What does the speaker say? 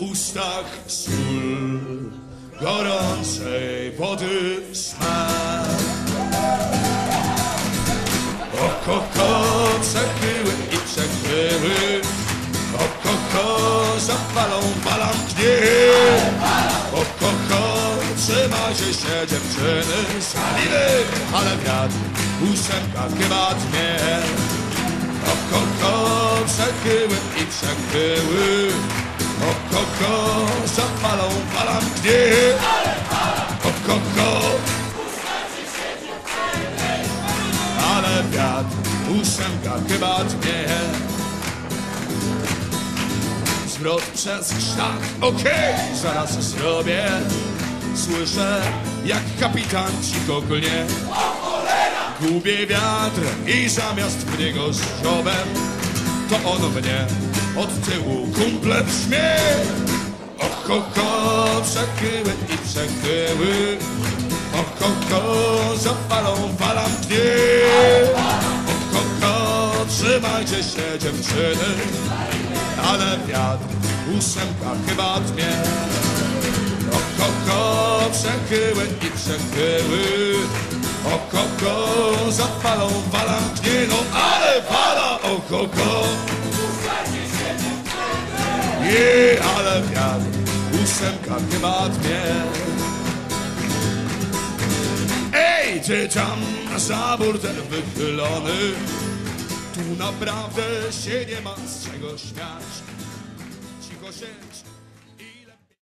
ustach sól gorącej wody smak. Oko, koce chyły i przekryły, oko, ko, zapalą balantnie. Oko, ko, trzyma się dziewczyny, skalimy, ale wiatr ósemka chyba dnie. Oko, ko, przechyły i przechyły, oko, ko, zapalą balantnie. Oko, ko, ale wiatr ósemka chyba dnie. Zwrot przez krzak, okej, zaraz zrobię. Słyszę, jak kapitan cicho klnie. Gubię wiatr i zamiast mnie go z to on mnie od tyłu kumple brzmie. Oko, ko, przechyły i przechyły, oko, ko, zapalą walantnie. Oko, ko, trzymajcie się dziewczyny, ale wiatr ósemka chyba dmie. Oko, ko, przechyły i przechyły, oko, ko, zapalą walantnie. No ale fala, oko, ko. Je, ale wiatr ósemka chyba dmie. Ej, tam za burtę wychylony, tu naprawdę się nie ma z czego śmiać. Cicho się